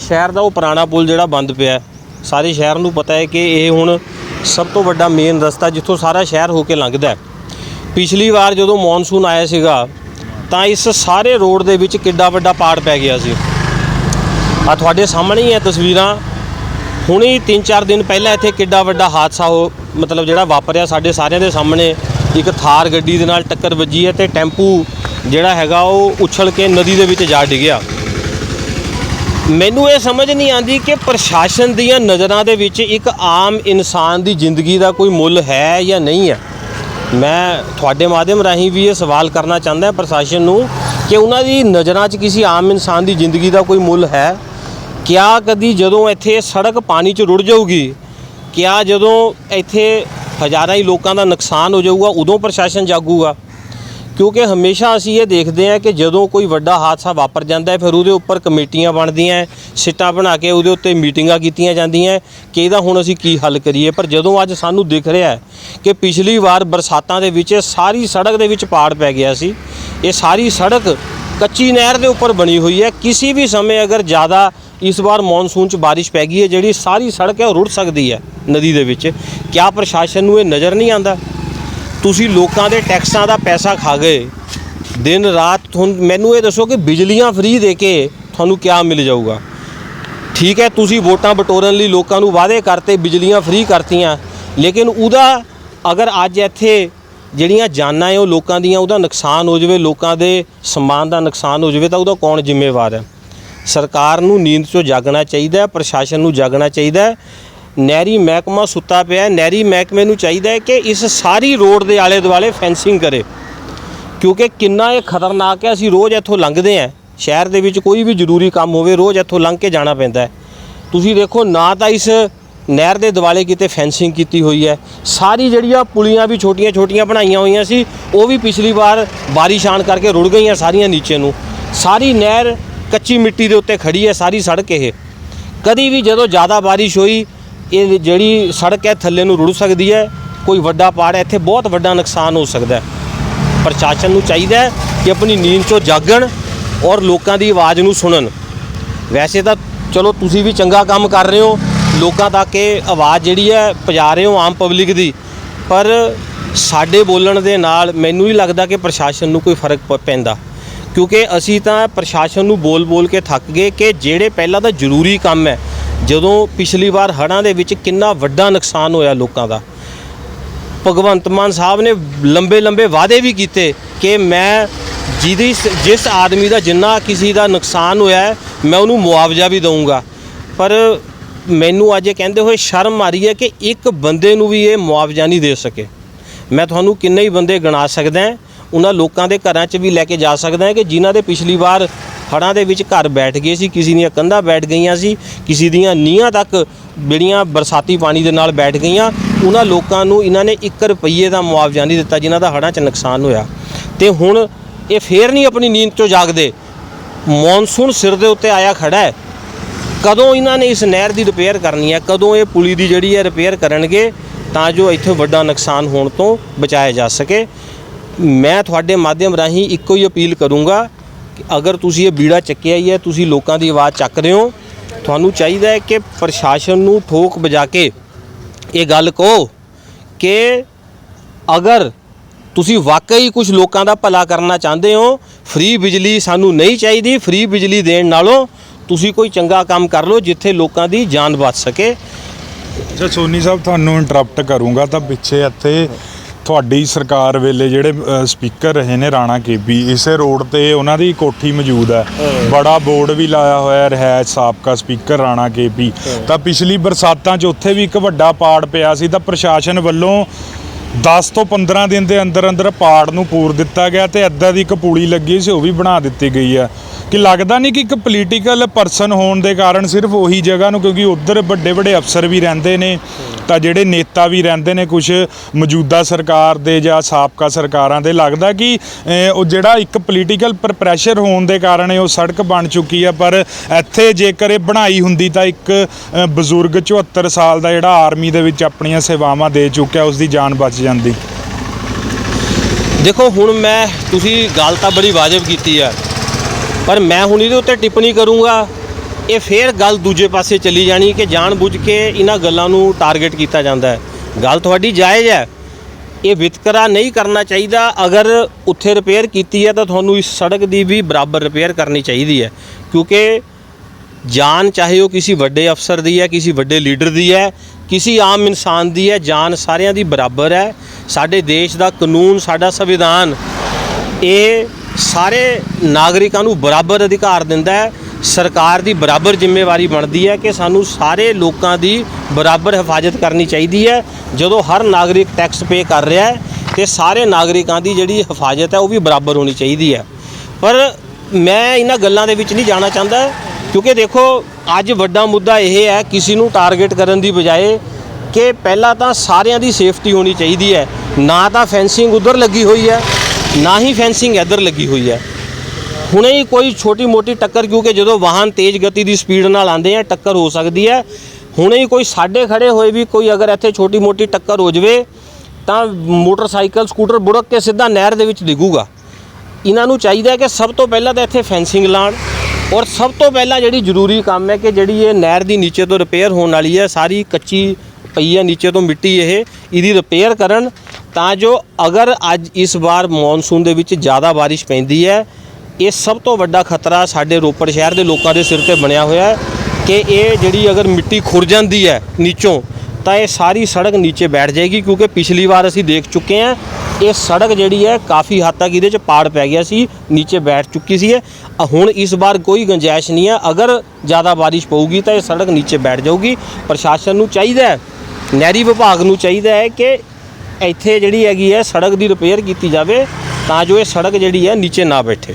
ਸ਼ਹਿਰ ਦਾ ਉਹ ਪੁਰਾਣਾ ਪੁਲ ਜਿਹੜਾ ਬੰਦ ਪਿਆ ਸਾਰੇ ਸ਼ਹਿਰ ਨੂੰ ਪਤਾ ਹੈ ਕਿ ਇਹ ਹੁਣ ਸਭ ਤੋਂ ਵੱਡਾ ਮੇਨ ਰਸਤਾ ਜਿੱਥੋਂ ਸਾਰਾ ਸ਼ਹਿਰ ਹੋ ਕੇ ਲੰਘਦਾ ਪਿਛਲੀ ਵਾਰ ਜਦੋਂ ਮੌਨਸੂਨ ਆਇਆ ਸੀਗਾ, ਤਾਂ ਇਸ ਸਾਰੇ ਰੋਡ ਦੇ ਵਿੱਚ ਕਿੱਡਾ ਵੱਡਾ ਪਾੜ ਪੈ ਗਿਆ ਸੀ। ਆ ਤੁਹਾਡੇ ਸਾਹਮਣੇ ਹੀ ਹੈ ਤਸਵੀਰਾਂ। ਹੁਣੇ 3-4 ਦਿਨ ਪਹਿਲਾਂ ਇੱਥੇ ਕਿੱਡਾ ਵੱਡਾ ਹਾਦਸਾ ਹੋ ਮਤਲਬ ਜਿਹੜਾ ਵਾਪਰਿਆ ਸਾਡੇ ਸਾਰਿਆਂ ਦੇ ਸਾਹਮਣੇ। ਇੱਕ ਥਾਰ ਗੱਡੀ ਦੇ ਨਾਲ ਟੱਕਰ ਵੱਜੀ ਹੈ ਤੇ ਟੈਂਪੂ ਜਿਹੜਾ ਹੈਗਾ ਉਹ ਉਛਲ ਕੇ ਨਦੀ ਦੇ ਵਿੱਚ ਜਾ ਡਿੱਗਿਆ। ਮੈਨੂੰ ਇਹ ਸਮਝ ਨਹੀਂ ਆਂਦੀ ਕਿ ਪ੍ਰਸ਼ਾਸਨ ਦੀਆਂ ਨਜ਼ਰਾਂ ਦੇ ਵਿੱਚ ਇੱਕ ਆਮ ਇਨਸਾਨ ਦੀ ਜ਼ਿੰਦਗੀ ਦਾ ਕੋਈ ਮੁੱਲ ਹੈ ਜਾਂ ਨਹੀਂ ਹੈ। ਮੈਂ ਤੁਹਾਡੇ ਮਾਧਿਅਮ ਰਾਹੀਂ ਵੀ ਇਹ ਸਵਾਲ ਕਰਨਾ ਚਾਹੁੰਦਾ ਹਾਂ ਪ੍ਰਸ਼ਾਸਨ ਨੂੰ ਕਿ ਉਹਨਾਂ ਦੀ ਨਜ਼ਰਾਂ 'ਚ ਕਿਸੇ ਆਮ ਇਨਸਾਨ ਦੀ ਜ਼ਿੰਦਗੀ ਦਾ ਕੋਈ ਮੁੱਲ ਹੈ? ਕਿਆ ਕਦੀ ਜਦੋਂ ਇੱਥੇ ਸੜਕ ਪਾਣੀ 'ਚ ਰੁੜ ਜਾਊਗੀ, ਕਿਆ ਜਦੋਂ ਇੱਥੇ ਹਜ਼ਾਰਾਂ ਹੀ ਲੋਕਾਂ ਦਾ ਨੁਕਸਾਨ ਹੋ ਜਾਊਗਾ, ਉਦੋਂ ਪ੍ਰਸ਼ਾਸਨ ਜਾਗੂਗਾ। ਕਿਉਂਕਿ ਹਮੇਸ਼ਾ ਅਸੀਂ ਇਹ ਦੇਖਦੇ ਹਾਂ ਕਿ ਜਦੋਂ ਕੋਈ ਵੱਡਾ ਹਾਦਸਾ ਵਾਪਰ ਜਾਂਦਾ ਹੈ, ਫਿਰ ਉਹਦੇ ਉੱਪਰ ਕਮੇਟੀਆਂ ਬਣਦੀਆਂ ਸਿੱਟਾਂ ਬਣਾ ਕੇ ਉਹਦੇ ਉੱਤੇ ਮੀਟਿੰਗਾਂ ਕੀਤੀਆਂ ਜਾਂਦੀਆਂ ਕਿ ਇਹਦਾ ਹੁਣ ਅਸੀਂ ਕੀ ਹੱਲ ਕਰੀਏ। ਪਰ ਜਦੋਂ ਅੱਜ ਸਾਨੂੰ ਦਿਖ ਰਿਹਾ ਕਿ ਪਿਛਲੀ ਵਾਰ ਬਰਸਾਤਾਂ ਦੇ ਵਿੱਚ ਸਾਰੀ ਸੜਕ ਦੇ ਵਿੱਚ ਪਾੜ ਪੈ ਗਿਆ ਸੀ, ਇਹ ਸਾਰੀ ਸੜਕ ਕੱਚੀ ਨਹਿਰ ਦੇ ਉੱਪਰ ਬਣੀ ਹੋਈ ਹੈ, ਕਿਸੇ ਵੀ ਸਮੇਂ ਅਗਰ ਜ਼ਿਆਦਾ ਇਸ ਵਾਰ ਮੌਨਸੂਨ ਚ ਬਾਰਿਸ਼ ਪੈ ਗਈ ਹੈ, ਜਿਹੜੀ ਸਾਰੀ ਸੜਕ ਹੈ ਉਹ ਰੁੜ ਸਕਦੀ ਹੈ ਨਦੀ ਦੇ ਵਿੱਚ। ਕਿਆ ਪ੍ਰਸ਼ਾਸਨ ਨੂੰ ਇਹ ਨਜ਼ਰ ਨਹੀਂ ਆਂਦਾ ਤੁਸੀਂ ਲੋਕਾਂ ਦੇ ਟੈਕਸਾਂ ਦਾ ਪੈਸਾ ਖਾ ਗਏ। ਦਿਨ ਰਾਤ ਤੁਹਾਨੂੰ ਮੈਨੂੰ ਇਹ ਦੱਸੋ ਕਿ ਬਿਜਲੀਆਂ ਫ੍ਰੀ ਦੇ ਕੇ ਤੁਹਾਨੂੰ ਕਿਆ ਮਿਲ ਜਾਊਗਾ? ਠੀਕ ਹੈ, ਤੁਸੀਂ ਵੋਟਾਂ ਬਟੋਰਨ ਲਈ ਲੋਕਾਂ ਨੂੰ ਵਾਅਦੇ ਕਰਤੇ, ਬਿਜਲੀਆਂ ਫ੍ਰੀ ਕਰਤੀਆਂ, ਲੇਕਿਨ ਉਹਦਾ ਅਗਰ ਅੱਜ ਇੱਥੇ ਜਿਹੜੀਆਂ ਜਾਨਾਂ ਹੈ ਉਹ ਲੋਕਾਂ ਦੀਆਂ, ਉਹਦਾ ਨੁਕਸਾਨ ਹੋ ਜਾਵੇ, ਲੋਕਾਂ ਦੇ ਸਮਾਨ ਦਾ ਨੁਕਸਾਨ ਹੋ ਜਾਵੇ, ਤਾਂ ਉਹਦਾ ਕੌਣ ਜ਼ਿੰਮੇਵਾਰ ਹੈ? ਸਰਕਾਰ ਨੂੰ ਨੀਂਦ ਚੋਂ ਜਾਗਣਾ ਚਾਹੀਦਾ ਪ੍ਰਸ਼ਾਸਨ ਨੂੰ ਜਾਗਣਾ ਚਾਹੀਦਾ ਨਹਿਰੀ ਮਹਿਕਮਾ ਸੁੱਤਾ ਪਿਆ ਨਹਿਰੀ ਮਹਿਕਮੇ ਨੂੰ ਚਾਹੀਦਾ ਕਿ ਇਸ ਸਾਰੀ ਰੋਡ ਦੇ ਆਲੇ ਦੁਆਲੇ ਫੈਂਸਿੰਗ ਕਰੇ। ਕਿਉਂਕਿ ਕਿੰਨਾ ਇਹ ਖਤਰਨਾਕ ਹੈ, ਅਸੀਂ ਰੋਜ਼ ਇੱਥੋਂ ਲੰਘਦੇ ਆਂ ਸ਼ਹਿਰ ਦੇ ਵਿੱਚ ਕੋਈ ਵੀ ਜ਼ਰੂਰੀ ਕੰਮ ਹੋਵੇ, ਰੋਜ਼ ਇੱਥੋਂ ਲੰਘ ਕੇ ਜਾਣਾ ਪੈਂਦਾ ਤੁਸੀਂ ਦੇਖੋ, ਨਾ ਤਾਂ ਇਸ ਨਹਿਰ ਦੇ ਦਿਵਾਲੇ ਕਿਤੇ ਫੈਂਸਿੰਗ ਕੀਤੀ ਹੋਈ ਹੈ। ਸਾਰੀ ਜਿਹੜੀਆਂ ਪੁਲੀਆਂ ਵੀ ਛੋਟੀਆਂ-ਛੋਟੀਆਂ ਬਣਾਈਆਂ ਹੋਈਆਂ ਸੀ, ਉਹ ਵੀ ਪਿਛਲੀ ਵਾਰ ਬਾਰਿਸ਼ ਆਣ ਕਰਕੇ ਰੁੜ ਗਈਆਂ ਸਾਰੀਆਂ ਨੀਚੇ ਨੂੰ। ਸਾਰੀ ਨਹਿਰ ਕੱਚੀ ਮਿੱਟੀ ਦੇ ਉੱਤੇ ਖੜੀ ਹੈ, ਸਾਰੀ ਸੜਕ ਇਹ। ਕਦੀ ਵੀ ਜਦੋਂ ਜ਼ਿਆਦਾ ਬਾਰਿਸ਼ ਹੋਈ, ਇਹ ਜਿਹੜੀ ਸੜਕ ਹੈ, ਥੱਲੇ ਨੂੰ ਰੁੜ ਸਕਦੀ ਹੈ। ਕੋਈ ਵੱਡਾ ਪਾੜ ਹੈ, ਇੱਥੇ ਬਹੁਤ ਵੱਡਾ ਨੁਕਸਾਨ ਹੋ ਸਕਦਾ ਹੈ। ਪ੍ਰਸ਼ਾਸਨ ਨੂੰ ਚਾਹੀਦਾ ਹੈ ਕਿ ਆਪਣੀ ਨੀਂਦ ਚੋਂ ਜਾਗਣ ਔਰ ਲੋਕਾਂ ਦੀ ਆਵਾਜ਼ ਨੂੰ ਸੁਣਨ। ਵੈਸੇ ਤਾਂ ਚਲੋ ਤੁਸੀਂ ਵੀ ਚੰਗਾ ਕੰਮ ਕਰ ਰਹੇ ਹੋ, ਲੋਕਾਂ ਤੱਕ ਇਹ ਆਵਾਜ਼ ਜਿਹੜੀ ਹੈ, ਪਹੁੰਚਾ ਰਹੇ ਹੋ ਆਮ ਪਬਲਿਕ ਦੀ। ਪਰ ਸਾਡੇ ਬੋਲਣ ਦੇ ਨਾਲ ਮੈਨੂੰ ਨਹੀਂ ਲੱਗਦਾ ਕਿ ਪ੍ਰਸ਼ਾਸਨ ਨੂੰ ਕੋਈ ਫ਼ਰਕ ਪ- ਪੈਂਦਾ। ਕਿਉਂਕਿ ਅਸੀਂ ਤਾਂ ਪ੍ਰਸ਼ਾਸਨ ਨੂੰ ਬੋਲ-ਬੋਲ ਕੇ ਥੱਕ ਗਏ ਕਿ ਜਿਹੜੇ ਪਹਿਲਾਂ ਤਾਂ ਜ਼ਰੂਰੀ ਕੰਮ ਹੈ, ਜਦੋਂ ਪਿਛਲੀ ਵਾਰ ਹੜ੍ਹਾਂ ਦੇ ਵਿੱਚ ਕਿੰਨਾ ਵੱਡਾ ਨੁਕਸਾਨ ਹੋਇਆ ਲੋਕਾਂ ਦਾ। ਭਗਵੰਤ ਮਾਨ ਸਾਹਿਬ ਨੇ ਲੰਬੇ ਲੰਬੇ ਵਾਅਦੇ ਵੀ ਕੀਤੇ ਕਿ ਮੈਂ ਜਿਹਦੀ ਜਿਸ ਆਦਮੀ ਦਾ ਜਿੰਨਾ ਕਿਸੇ ਦਾ ਨੁਕਸਾਨ ਹੋਇਆ ਮੈਂ ਉਹਨੂੰ ਮੁਆਵਜ਼ਾ ਵੀ ਦਊਂਗਾ। ਪਰ ਮੈਨੂੰ ਅੱਜ ਇਹ ਕਹਿੰਦੇ ਹੋਏ ਸ਼ਰਮ ਆ ਰਹੀ ਹੈ ਕਿ ਇੱਕ ਬੰਦੇ ਨੂੰ ਵੀ ਇਹ ਮੁਆਵਜ਼ਾ ਨਹੀਂ ਦੇ ਸਕੇ। ਮੈਂ ਤੁਹਾਨੂੰ ਕਿੰਨੇ ਹੀ ਬੰਦੇ ਗਿਣਾ ਸਕਦਾ ਹਾਂ ਉਹਨਾਂ ਲੋਕਾਂ ਦੇ ਘਰਾਂ 'ਚ ਵੀ ਲੈ ਕੇ ਜਾ ਸਕਦਾ ਹਾਂ ਕਿ ਜਿਨ੍ਹਾਂ ਦੇ ਪਿਛਲੀ ਵਾਰ ਹੜ੍ਹਾਂ ਦੇ ਵਿੱਚ ਘਰ ਬੈਠ ਗਏ ਸੀ, ਕਿਸੇ ਦੀਆਂ ਕੰਧਾਂ ਬੈਠ ਗਈਆਂ ਸੀ, ਕਿਸੇ ਦੀਆਂ ਨੀਹਾਂ ਤੱਕ ਜਿਹੜੀਆਂ ਬਰਸਾਤੀ ਪਾਣੀ ਦੇ ਨਾਲ ਬੈਠ ਗਈਆਂ, ਉਹਨਾਂ ਲੋਕਾਂ ਨੂੰ ਇਹਨਾਂ ਨੇ 1 ਰੁਪਈਏ ਦਾ ਮੁਆਵਜ਼ਾ ਨਹੀਂ ਦਿੱਤਾ ਜਿਨ੍ਹਾਂ ਦਾ ਹੜ੍ਹਾਂ 'ਚ ਨੁਕਸਾਨ ਹੋਇਆ। ਤੇ ਹੁਣ ਇਹ ਫੇਰ ਨਹੀਂ ਆਪਣੀ ਨੀਂਦ 'ਚੋਂ ਜਾਗਦੇ। ਮੌਨਸੂਨ ਸਿਰ ਦੇ ਉੱਤੇ ਆਇਆ ਖੜਾ ਹੈ। ਕਦੋਂ ਇਹਨਾਂ ਨੇ ਇਸ ਨਹਿਰ ਦੀ ਰਿਪੇਅਰ ਕਰਨੀ ਹੈ? ਕਦੋਂ ਇਹ ਪੁਲੀ ਦੀ ਜਿਹੜੀ ਹੈ ਰਿਪੇਅਰ ਕਰਨਗੇ ਤਾਂ ਜੋ ਇੱਥੇ ਵੱਡਾ ਨੁਕਸਾਨ ਹੋਣ ਤੋਂ ਬਚਾਇਆ ਜਾ ਸਕੇ? ਮੈਂ ਤੁਹਾਡੇ ਮਾਧਿਅਮ ਰਾਹੀਂ ਇੱਕੋ ਹੀ ਅਪੀਲ ਕਰੂੰਗਾ ਕਿ ਅਗਰ ਤੁਸੀਂ ਇਹ ਬੀੜਾ ਚੱਕਿਆ ਹੀ ਹੈ, ਤੁਸੀਂ ਲੋਕਾਂ ਦੀ ਆਵਾਜ਼ ਚੱਕ ਰਹੇ ਹੋ। ਤੁਹਾਨੂੰ ਚਾਹੀਦਾ ਹੈ ਕਿ ਪ੍ਰਸ਼ਾਸਨ ਨੂੰ ਠੋਕ ਵਜਾ ਕੇ ਇਹ ਗੱਲ ਕਹੋ ਕਿ ਅਗਰ ਤੁਸੀਂ ਵਾਕਈ ਕੁਝ ਲੋਕਾਂ ਦਾ ਭਲਾ ਕਰਨਾ ਚਾਹੁੰਦੇ ਹੋ, ਫ੍ਰੀ ਬਿਜਲੀ ਸਾਨੂੰ ਨਹੀਂ ਚਾਹੀਦੀ, ਫ੍ਰੀ ਬਿਜਲੀ ਦੇਣ ਨਾਲੋਂ ਤੁਸੀਂ ਕੋਈ ਚੰਗਾ ਕੰਮ ਕਰ ਲਓ ਜਿੱਥੇ ਲੋਕਾਂ ਦੀ ਜਾਨ ਬਚ ਸਕੇ। ਅੱਛਾ, ਸੋਨੀ ਸਾਹਿਬ, ਤੁਹਾਨੂੰ ਇੰਟਰਰਪਟ ਕਰੂੰਗਾ ਤਾਂ ਪਿੱਛੇ ਇੱਥੇ ਤੁਹਾਡੀ ਸਰਕਾਰ ਵੇਲੇ ਜਿਹੜੇ ਸਪੀਕਰ ਰਹੇ ਨੇ ਰਾਣਾ ਕੇਬੀ ਇਸੇ ਰੋਡ ਤੇ ਉਹਨਾਂ ਦੀ ਕੋਠੀ ਮੌਜੂਦ ਹੈ। ਬੜਾ ਬੋਰਡ ਵੀ ਲਾਇਆ ਹੋਇਆ ਰਹਿ ਸਾਬਕਾ ਸਪੀਕਰ ਰਾਣਾ ਕੇਬੀ ਤਾਂ ਪਿਛਲੀ ਬਰਸਾਤਾਂ 'ਚ ਉੱਥੇ ਵੀ ਇੱਕ ਵੱਡਾ ਪਾੜ ਪਿਆ ਸੀ ਤਾਂ ਪ੍ਰਸ਼ਾਸਨ ਵੱਲੋਂ 10 ਤੋਂ 15 ਦਿਨ ਦੇ ਅੰਦਰ ਅੰਦਰ ਪਾੜ ਨੂੰ ਪੂਰ ਦਿੱਤਾ ਗਿਆ ਤੇ ਅੱਧਾ ਦੀ ਇੱਕ ਪੂੜੀ ਲੱਗੀ ਸੀ, ਉਹ ਵੀ ਬਣਾ ਦਿੱਤੀ ਗਈ ਹੈ। ਕਿ ਲੱਗਦਾ ਨਹੀਂ ਕਿ ਇੱਕ ਪੋਲੀਟੀਕਲ ਪਰਸਨ ਹੋਣ ਦੇ ਕਾਰਨ ਸਿਰਫ ਉਹੀ ਜਗ੍ਹਾ ਨੂੰ, ਕਿਉਂਕਿ ਉੱਧਰ ਵੱਡੇ ਵੱਡੇ ਅਫਸਰ ਵੀ ਰਹਿੰਦੇ ਨੇ, ਤਾਂ ਜਿਹੜੇ ਨੇਤਾ ਵੀ ਰਹਿੰਦੇ ਨੇ ਕੁਝ ਮੌਜੂਦਾ ਸਰਕਾਰ ਦੇ ਜਾਂ ਸਾਬਕਾ ਸਰਕਾਰਾਂ ਦੇ, ਲੱਗਦਾ ਕਿ ਉਹ ਜਿਹੜਾ ਇੱਕ ਪੋਲੀਟੀਕਲ ਪ੍ਰੈਸ਼ਰ ਹੋਣ ਦੇ ਕਾਰਨ ਇਹ ਉਹ ਸੜਕ ਬਣ ਚੁੱਕੀ ਹੈ, ਪਰ ਇੱਥੇ ਜੇਕਰ ਇਹ ਬਣਾਈ ਹੁੰਦੀ ਤਾਂ ਇੱਕ ਬਜ਼ੁਰਗ 74 ਸਾਲ ਦਾ ਜਿਹੜਾ ਆਰਮੀ ਦੇ ਵਿੱਚ ਆਪਣੀਆਂ ਸੇਵਾਵਾਂ ਦੇ ਚੁੱਕਿਆ ਉਸ ਦੀ ਜਾਨ ਬਚ ਜਾਂਦੀ। ਦੇਖੋ, ਹੁਣ ਮੈਂ, ਤੁਸੀਂ ਗੱਲ ਤਾਂ ਬੜੀ ਵਾਜਬ ਕੀਤੀ ਹੈ ਪਰ ਮੈਂ ਹੁਣ ਇਹਦੇ ਉੱਤੇ ਟਿੱਪਣੀ ਕਰੂੰਗਾ, ਇਹ ਫੇਰ ਗੱਲ ਦੂਜੇ ਪਾਸੇ ਚਲੀ ਜਾਣੀ ਕਿ ਜਾਣ-ਬੁੱਝ ਕੇ ਇਹਨਾਂ ਗੱਲਾਂ ਨੂੰ ਟਾਰਗੇਟ ਕੀਤਾ ਜਾਂਦਾ ਹੈ। ਗੱਲ ਤੁਹਾਡੀ ਜਾਇਜ਼ ਹੈ। ਇਹ ਵਿਤਕਰਾ ਨਹੀਂ ਕਰਨਾ ਚਾਹੀਦਾ। ਅਗਰ ਉੱਥੇ ਰਿਪੇਅਰ ਕੀਤੀ ਹੈ, ਤਾਂ ਤੁਹਾਨੂੰ ਇਸ ਸੜਕ ਦੀ ਵੀ ਬਰਾਬਰ ਰਿਪੇਅਰ ਕਰਨੀ ਚਾਹੀਦੀ ਹੈ। ਕਿਉਂਕਿ ਜਾਨ ਚਾਹੇ ਉਹ ਕਿਸੇ ਵੱਡੇ ਅਫਸਰ ਦੀ ਹੈ, ਕਿਸੇ ਵੱਡੇ ਲੀਡਰ ਦੀ ਹੈ ਕਿਸੇ ਆਮ ਇਨਸਾਨ ਦੀ ਹੈ, ਜਾਨ ਸਾਰਿਆਂ ਦੀ ਬਰਾਬਰ ਹੈ। ਸਾਡੇ ਦੇਸ਼ ਦਾ ਕਾਨੂੰਨ, ਸਾਡਾ ਸੰਵਿਧਾਨ, ਇਹ ਸਾਰੇ ਨਾਗਰਿਕਾਂ ਨੂੰ ਬਰਾਬਰ ਅਧਿਕਾਰ ਦਿੰਦਾ ਹੈ। ਸਰਕਾਰ ਦੀ ਬਰਾਬਰ ਜ਼ਿੰਮੇਵਾਰੀ ਬਣਦੀ ਹੈ ਕਿ ਸਾਨੂੰ ਸਾਰੇ ਲੋਕਾਂ ਦੀ ਬਰਾਬਰ ਹਿਫਾਜ਼ਤ ਕਰਨੀ ਚਾਹੀਦੀ ਹੈ। ਜਦੋਂ ਹਰ ਨਾਗਰਿਕ ਟੈਕਸ ਪੇ ਕਰ ਰਿਹਾ ਹੈ, ਤੇ ਸਾਰੇ ਨਾਗਰਿਕਾਂ ਦੀ ਜਿਹੜੀ ਹਿਫਾਜ਼ਤ ਹੈ, ਉਹ ਵੀ ਬਰਾਬਰ ਹੋਣੀ ਚਾਹੀਦੀ ਹੈ। ਪਰ ਮੈਂ ਇਹਨਾਂ ਗੱਲਾਂ ਦੇ ਵਿੱਚ ਨਹੀਂ ਜਾਣਾ ਚਾਹੁੰਦਾ। ਕਿਉਂਕਿ ਦੇਖੋ, ਅੱਜ ਵੱਡਾ ਮੁੱਦਾ ਇਹ ਹੈ, ਕਿਸੇ ਨੂੰ ਟਾਰਗੇਟ ਕਰਨ ਦੀ ਬਜਾਏ ਕਿ ਪਹਿਲਾਂ ਤਾਂ ਸਾਰਿਆਂ ਦੀ ਸੇਫਟੀ ਹੋਣੀ ਚਾਹੀਦੀ ਹੈ। ਨਾ ਤਾਂ ਫੈਂਸਿੰਗ ਉਧਰ ਲੱਗੀ ਹੋਈ ਹੈ, ਨਾ ਹੀ ਫੈਂਸਿੰਗ ਇੱਧਰ ਲੱਗੀ ਹੋਈ ਹੈ। ਹੁਣੇ ਹੀ ਕੋਈ ਛੋਟੀ ਮੋਟੀ ਟੱਕਰ, ਕਿਉਂਕਿ ਜਦੋਂ ਵਾਹਨ ਤੇਜ਼ ਗਤੀ ਦੀ ਸਪੀਡ ਨਾਲ ਆਉਂਦੇ ਆ, ਟੱਕਰ ਹੋ ਸਕਦੀ ਹੈ। ਹੁਣੇ ਹੀ ਕੋਈ ਸਾਡੇ ਖੜੇ ਹੋਏ ਵੀ ਕੋਈ ਅਗਰ ਇੱਥੇ ਛੋਟੀ ਮੋਟੀ ਟੱਕਰ ਹੋ ਜਵੇ, ਤਾਂ ਮੋਟਰਸਾਈਕਲ, ਸਕੂਟਰ ਬੁੜਕ ਕੇ ਸਿੱਧਾ ਨਹਿਰ ਦੇ ਵਿੱਚ ਡਿੱਗੂਗਾ। ਇਹਨਾਂ ਨੂੰ ਚਾਹੀਦਾ ਕਿ ਸਭ ਤੋਂ ਪਹਿਲਾਂ ਤਾਂ ਇੱਥੇ ਫੈਂਸਿੰਗ ਲਾਣ ਔਰ ਸਭ ਤੋਂ ਪਹਿਲਾਂ ਜਿਹੜੀ ਜ਼ਰੂਰੀ ਕੰਮ ਹੈ ਕਿ ਜਿਹੜੀ ਇਹ ਨਹਿਰ ਦੀ ਨੀਚੇ ਤੋਂ ਰਿਪੇਅਰ ਹੋਣ ਵਾਲੀ ਹੈ, ਸਾਰੀ ਕੱਚੀ ਪਈ ਹੈ, ਨੀਚੇ ਤੋਂ ਮਿੱਟੀ ਇਹ, ਇਹਦੀ ਰਿਪੇਅਰ ਕਰਨ ਤਾਂ ਜੋ ਅਗਰ ਅੱਜ ਇਸ ਵਾਰ ਮੌਨਸੂਨ ਦੇ ਵਿੱਚ ਜ਼ਿਆਦਾ ਬਾਰਿਸ਼ ਪੈਂਦੀ ਹੈ, ਇਹ ਸਭ ਤੋਂ ਵੱਡਾ ਖਤਰਾ ਸਾਡੇ ਰੋਪੜ ਸ਼ਹਿਰ ਦੇ ਲੋਕਾਂ ਦੇ ਸਿਰ ਤੇ ਬਣਿਆ ਹੋਇਆ ਹੈ ਕਿ ਇਹ ਜਿਹੜੀ ਅਗਰ ਮਿੱਟੀ ਖੁਰ ਜਾਂਦੀ ਹੈ ਨੀਚੋਂ ਤਾਂ ਇਹ ਸਾਰੀ ਸੜਕ ਨੀਚੇ ਬੈਠ ਜਾਏਗੀ ਕਿਉਂਕਿ ਪਿਛਲੀ ਵਾਰ ਅਸੀਂ ਦੇਖ ਚੁੱਕੇ ਹਾਂ, ਇਹ ਸੜਕ ਜਿਹੜੀ ਹੈ ਕਾਫੀ ਹੱਦ ਤੱਕ ਇਹਦੇ 'ਚ ਪਾੜ ਪੈ ਗਿਆ ਸੀ, ਨੀਚੇ ਬੈਠ ਚੁੱਕੀ ਸੀ ਇਹ। ਹੁਣ ਇਸ ਵਾਰ ਕੋਈ ਗੁੰਜਾਇਸ਼ ਨਹੀਂ ਹੈ, ਅਗਰ ਜ਼ਿਆਦਾ ਬਾਰਿਸ਼ ਪਊਗੀ ਤਾਂ ਇਹ ਸੜਕ ਨੀਚੇ ਬੈਠ ਜਾਊਗੀ। ਪ੍ਰਸ਼ਾਸਨ ਨੂੰ ਚਾਹੀਦਾ ਹੈ, ਨਹਿਰੀ ਵਿਭਾਗ ਨੂੰ ਚਾਹੀਦਾ ਹੈ ਕਿ ਇੱਥੇ ਜਿਹੜੀ ਹੈਗੀ ਹੈ ਸੜਕ ਦੀ ਰਿਪੇਅਰ ਕੀਤੀ ਜਾਵੇ, ਤਾਂ ਜੋ ਇਹ ਸੜਕ ਜਿਹੜੀ ਹੈ ਨੀਚੇ ਨਾ ਬੈਠੇ।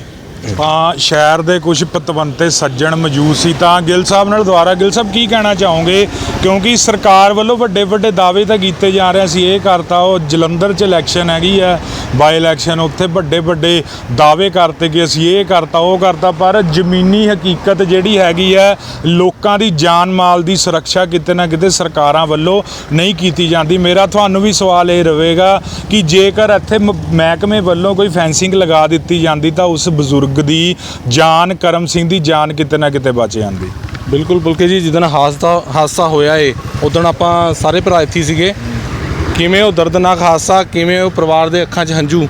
ਤਾਂ ਸ਼ਹਿਰ ਦੇ ਕੁਝ ਪਤਵੰਤੇ ਸੱਜਣ ਮੌਜੂਦ ਸੀ, ਤਾਂ ਗਿੱਲ ਸਾਹਿਬ ਨਾਲ ਦੁਆਰਾ ਗਿੱਲ ਸਾਹਿਬ ਕੀ ਕਹਿਣਾ ਚਾਹੋਗੇ? ਕਿਉਂਕਿ ਸਰਕਾਰ ਵੱਲੋਂ ਵੱਡੇ ਵੱਡੇ ਦਾਅਵੇ ਤਾਂ ਕੀਤੇ ਜਾ ਰਹੇ ਸੀ ਇਹ ਕਰਤਾ, ਉਹ ਜਲੰਧਰ 'ਚ ਇਲੈਕਸ਼ਨ ਹੈਗੀ ਹੈ ਬਾਈ ਇਲੈਕਸ਼ਨ ਉੱਥੇ ਵੱਡੇ ਵੱਡੇ ਦਾਅਵੇ ਕਰਤੇ ਕਿ ਅਸੀਂ ਇਹ ਕਰਤਾ, ਉਹ ਕਰਤਾ, ਪਰ ਜ਼ਮੀਨੀ ਹਕੀਕਤ ਜਿਹੜੀ ਹੈਗੀ ਹੈ ਲੋਕਾਂ ਦੀ ਜਾਨ ਮਾਲ ਦੀ ਸੁਰੱਖਿਆ ਕਿਤੇ ਨਾ ਕਿਤੇ ਸਰਕਾਰਾਂ ਵੱਲੋਂ ਨਹੀਂ ਕੀਤੀ ਜਾਂਦੀ। ਮੇਰਾ ਤੁਹਾਨੂੰ ਵੀ ਸਵਾਲ ਇਹ ਰਹੇਗਾ ਕਿ ਜੇਕਰ ਇੱਥੇ ਮ- ਮਹਿਕਮੇ ਵੱਲੋਂ ਕੋਈ ਫੈਂਸਿੰਗ ਲਗਾ ਦਿੱਤੀ ਜਾਂਦੀ, ਤਾਂ ਉਸ ਬਜ਼ੁਰਗ ਦੀ ਜਾਨ, ਕਰਮ ਸਿੰਘ ਦੀ ਜਾਨ ਕਿਤੇ ਨਾ ਕਿਤੇ ਬਚ ਜਾਂਦੀ। ਬਿਲਕੁਲ, ਬੁਲਕੇ ਜੀ, ਜਿੱਦਣ ਹਾਦਸਾ ਹਾਦਸਾ ਹੋਇਆ ਏ ਉਦੋਂ ਆਪਾਂ ਸਾਰੇ ਭਰਾ ਇੱਥੇ ਸੀਗੇ। ਕਿਵੇਂ ਉਹ ਦਰਦਨਾਕ ਹਾਦਸਾ ਕਿਵੇਂ ਉਹ ਪਰਿਵਾਰ ਦੇ ਅੱਖਾਂ 'ਚ ਹੰਝੂ,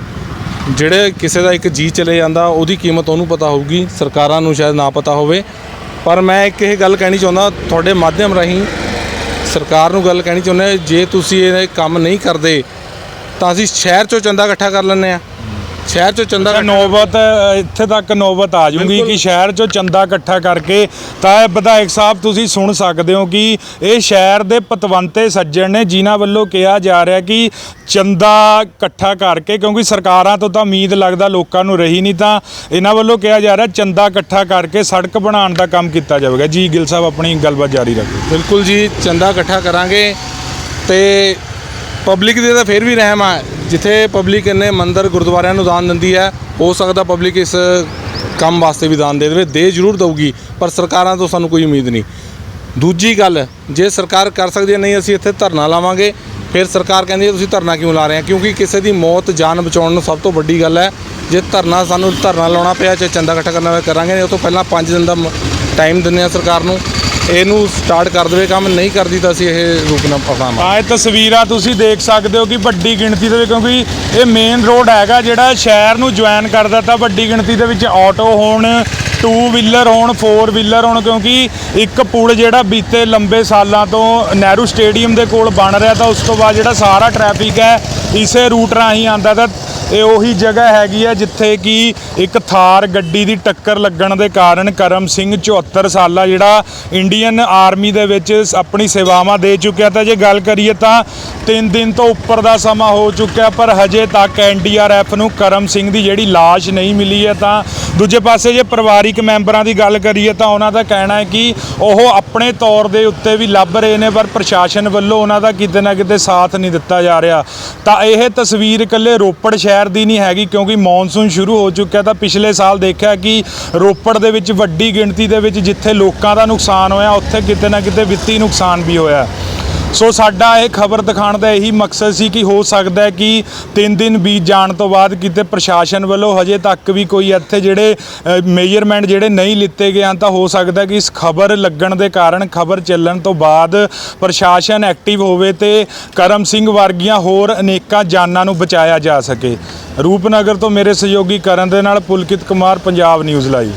ਜਿਹੜੇ ਕਿਸੇ ਦਾ ਇੱਕ ਜੀ ਚਲੇ ਜਾਂਦਾ, ਉਹਦੀ ਕੀਮਤ ਉਹਨੂੰ ਪਤਾ ਹੋਊਗੀ, ਸਰਕਾਰਾਂ ਨੂੰ ਸ਼ਾਇਦ ਨਾ ਪਤਾ ਹੋਵੇ। ਪਰ ਮੈਂ ਇੱਕ ਇਹ ਗੱਲ ਕਹਿਣੀ ਚਾਹੁੰਦਾ, ਤੁਹਾਡੇ ਮਾਧਿਅਮ ਰਾਹੀਂ ਸਰਕਾਰ ਨੂੰ ਗੱਲ ਕਹਿਣੀ ਚਾਹੁੰਦਾ, ਜੇ ਤੁਸੀਂ ਇਹ ਕੰਮ ਨਹੀਂ ਕਰਦੇ, ਤਾਂ ਅਸੀਂ ਸ਼ਹਿਰ 'ਚੋਂ ਚੰਦਾ ਇਕੱਠਾ ਕਰ ਲੈਂਦੇ ਆ ਸ਼ਹਿਰ 'ਚੋਂ ਚੰਦਾ ਤਾਂ ਨੌਬਤ ਇੱਥੇ ਤੱਕ ਨੌਬਤ ਆ ਬਿਲਕੁਲ। ਕਿ ਸ਼ਹਿਰ 'ਚੋਂ ਚੰਦਾ ਇਕੱਠਾ ਕਰਕੇ ਤਾਂ ਇਹ ਵਿਧਾਇਕ ਸਾਹਿਬ ਤੁਸੀਂ ਸੁਣ ਸਕਦੇ ਹੋ ਕਿ ਇਹ ਸ਼ਹਿਰ ਦੇ ਪਤਵੰਤੇ ਸੱਜਣ ਨੇ ਜਿਨ੍ਹਾਂ ਵੱਲੋਂ ਕਿਹਾ ਜਾ ਰਿਹਾ ਕਿ ਚੰਦਾ ਇਕੱਠਾ ਕਰਕੇ ਕਿਉਂਕਿ ਸਰਕਾਰਾਂ ਤੋਂ ਤਾਂ ਉਮੀਦ ਲੱਗਦਾ ਲੋਕਾਂ ਨੂੰ ਰਹੀ ਨਹੀਂ ਤਾਂ ਇਹਨਾਂ ਵੱਲੋਂ ਕਿਹਾ ਜਾ ਰਿਹਾ ਚੰਦਾ ਇਕੱਠਾ ਕਰਕੇ ਸੜਕ ਬਣਾਉਣ ਦਾ ਕੰਮ ਕੀਤਾ ਜਾਵੇਗਾ ਜੀ ਗਿੱਲ ਸਾਹਿਬ ਆਪਣੀ ਗੱਲਬਾਤ ਜਾਰੀ ਰੱਖੋ ਬਿਲਕੁਲ ਜੀ ਚੰਦਾ ਇਕੱਠਾ ਕਰਾਂਗੇ ਤੇ ਪਬਲਿਕ ਦੇ ਤਾਂ ਫਿਰ ਵੀ ਰਹਿਮ ਆ। ਜਿੱਥੇ ਪਬਲਿਕ ਨੇ ਮੰਦਰ ਗੁਰਦੁਆਰਿਆਂ ਨੂੰ ਦਾਨ ਦਿੰਦੀ ਹੈ, ਹੋ ਸਕਦਾ ਪਬਲਿਕ ਇਸ ਕੰਮ ਵਾਸਤੇ ਵੀ ਦਾਨ ਦੇ ਦੇਵੇ। ਦੇ ਜ਼ਰੂਰ ਦਊਗੀ, ਪਰ ਸਰਕਾਰਾਂ ਤੋਂ ਸਾਨੂੰ ਕੋਈ ਉਮੀਦ ਨਹੀਂ। ਦੂਜੀ ਗੱਲ, ਜੇ ਸਰਕਾਰ ਕਰ ਸਕਦੀ ਹੈ, ਨਹੀਂ ਅਸੀਂ ਇੱਥੇ ਧਰਨਾ ਲਾਵਾਂਗੇ, ਫਿਰ ਸਰਕਾਰ ਕਹਿੰਦੀ ਹੈ, ਤੁਸੀਂ ਧਰਨਾ ਕਿਉਂ ਲਾ ਰਹੇ ਆ ਕਿਉਂਕਿ ਕਿਸੇ ਦੀ ਮੌਤ, ਜਾਨ ਬਚਾਉਣ ਨੂੰ ਸਭ ਤੋਂ ਵੱਡੀ ਗੱਲ ਹੈ, ਜੇ ਧਰਨਾ ਸਾਨੂੰ ਧਰਨਾ ਲਾਉਣਾ ਪਿਆ, ਚਾਹੇ ਚੰਦਾ ਇਕੱਠਾ ਕਰਨਾ ਹੋਇਆ ਕਰਾਂਗੇ। ਨਹੀਂ ਉਹ ਤੋਂ ਪਹਿਲਾਂ 5 ਦਿਨ ਦਾ ਟਾਈਮ ਦਿੰਦੇ ਆ ਸਰਕਾਰ ਨੂੰ। ਇਹਨੂੰ ਸਟਾਰਟ ਕਰ ਦੇਵੇ, ਕੰਮ ਨਹੀਂ ਕਰਦੀ ਤਾਂ ਅਸੀਂ ਇਹ ਰੁਕਣਾ ਅਪਣਾਵਾਂਗੇ। ਆ ਇਹ ਤਸਵੀਰਾਂ ਤੁਸੀਂ ਦੇਖ ਸਕਦੇ ਹੋ ਕਿ ਵੱਡੀ ਗਿਣਤੀ ਦੇ ਵਿੱਚ, ਕਿਉਂਕਿ ਇਹ ਮੇਨ ਰੋਡ ਹੈਗਾ ਜਿਹੜਾ ਸ਼ਹਿਰ ਨੂੰ ਜੁਆਇਨ ਕਰਦਾ, ਤਾਂ ਵੱਡੀ ਗਿਣਤੀ ਦੇ ਵਿੱਚ ਆਟੋ ਹੋਣ ਟੂ ਵੀਲਰ ਹੋਣ ਫੋਰ ਵੀਲਰ ਹੋਣ, ਕਿਉਂਕਿ ਇੱਕ ਪੁਲ ਜਿਹੜਾ ਬੀਤੇ ਲੰਬੇ ਸਾਲਾਂ ਤੋਂ ਨਹਿਰੂ ਸਟੇਡੀਅਮ ਦੇ ਕੋਲ ਬਣ ਰਿਹਾ, ਤਾਂ ਉਸ ਤੋਂ ਬਾਅਦ ਜਿਹੜਾ ਸਾਰਾ ਟ੍ਰੈਫਿਕ ਹੈ, ਇਸੇ ਰੂਟ ਰਾਹੀਂ ਆਂਦਾ ਤਾਂ ਇਹ ਉਹੀ ਜਗ੍ਹਾ ਹੈਗੀ ਹੈ ਜਿੱਥੇ ਕਿ ਇੱਕ ਥਾਰ ਗੱਡੀ ਦੀ ਟੱਕਰ ਲੱਗਣ ਦੇ ਕਾਰਨ ਕਰਮ ਸਿੰਘ 74 ਸਾਲਾ ਜਿਹੜਾ ਇੰਡੀਅਨ ਆਰਮੀ ਦੇ ਵਿੱਚ ਸ- ਆਪਣੀ ਸੇਵਾਵਾਂ ਦੇ ਚੁੱਕਿਆ ਤਾਂ ਜੇ ਗੱਲ ਕਰੀਏ ਤਾਂ 3 ਦਿਨ ਤੋਂ ਉੱਪਰ ਦਾ ਸਮਾਂ ਹੋ ਚੁੱਕਿਆ ਪਰ ਹਜੇ ਤੱਕ ਐਨਡੀਆਰਐਫ ਨੂੰ ਕਰਮ ਸਿੰਘ ਦੀ ਜਿਹੜੀ ਲਾਸ਼ ਨਹੀਂ ਮਿਲੀ ਹੈ ਤਾਂ ਦੂਜੇ ਪਾਸੇ ਜੇ ਪਰਿਵਾਰਿਕ ਮੈਂਬਰਾਂ ਦੀ ਗੱਲ ਕਰੀਏ ਤਾਂ ਉਹਨਾਂ ਦਾ ਕਹਿਣਾ ਹੈ ਕਿ ਉਹ ਆਪਣੇ ਤੌਰ ਦੇ ਉੱਤੇ ਵੀ ਲੱਭ ਰਹੇ ਨੇ ਪਰ ਪ੍ਰਸ਼ਾਸਨ ਵੱਲੋਂ ਉਹਨਾਂ ਦਾ ਕਿਤੇ ਨਾ ਕਿਤੇ ਸਾਥ ਨਹੀਂ ਦਿੱਤਾ ਜਾ ਰਿਹਾ। ਤਾਂ ਇਹ ਤਸਵੀਰ ਇਕੱਲੇ ਰੋਪੜ ਸ਼ਹਿਰ ਦੀ ਨਹੀਂ ਹੈਗੀ ਕਿਉਂਕਿ ਮੌਨਸੂਨ ਸ਼ੁਰੂ ਹੋ ਚੁੱਕਿਆ ਤਾਂ ਪਿਛਲੇ ਸਾਲ ਦੇਖਿਆ ਕਿ ਰੋਪੜ ਦੇ ਵਿੱਚ ਵੱਡੀ ਗਿਣਤੀ ਦੇ ਵਿੱਚ ਜਿੱਥੇ ਲੋਕਾਂ ਦਾ ਨੁਕਸਾਨ ਹੋਇਆ, ਉੱਥੇ ਕਿਤੇ ਨਾ ਕਿਤੇ ਵਿੱਤੀ ਨੁਕਸਾਨ ਵੀ ਹੋਇਆ। ਸੋ ਸਾਡਾ ਇਹ ਖਬਰ ਦਿਖਾਉਣ ਦਾ ਇਹੀ ਮਕਸਦ ਸੀ ਕਿ ਹੋ ਸਕਦਾ ਹੈ ਕਿ 3 ਦਿਨ ਬੀਤ ਜਾਣ ਤੋਂ ਬਾਅਦ ਕਿਤੇ ਪ੍ਰਸ਼ਾਸਨ ਵੱਲੋਂ ਹਜੇ ਤੱਕ ਵੀ ਕੋਈ ਇੱਥੇ ਜਿਹੜੇ ਮੇਜਰਮੈਂਟ ਜਿਹੜੇ ਨਹੀਂ ਲਿੱਤੇ ਗਏ ਹਨ ਤਾਂ ਹੋ ਸਕਦਾ ਕਿ ਇਸ ਖਬਰ ਲੱਗਣ ਦੇ ਕਾਰਨ ਖਬਰ ਚੱਲਣ ਤੋਂ ਬਾਅਦ ਪ੍ਰਸ਼ਾਸਨ ਐਕਟਿਵ ਹੋਵੇ ਤੇ ਕਰਮ ਸਿੰਘ ਵਰਗੀਆਂ ਹੋਰ ਅਨੇਕਾਂ ਜਾਨਾਂ ਨੂੰ ਬਚਾਇਆ ਜਾ ਸਕੇ। ਰੂਪਨਗਰ ਤੋਂ ਮੇਰੇ ਸਹਿਯੋਗੀ ਕਰਨ ਦੇ ਨਾਲ ਪੁਲਕਿਤ ਕੁਮਾਰ, ਪੰਜਾਬ ਨਿਊਜ਼ ਲਾਈਵ।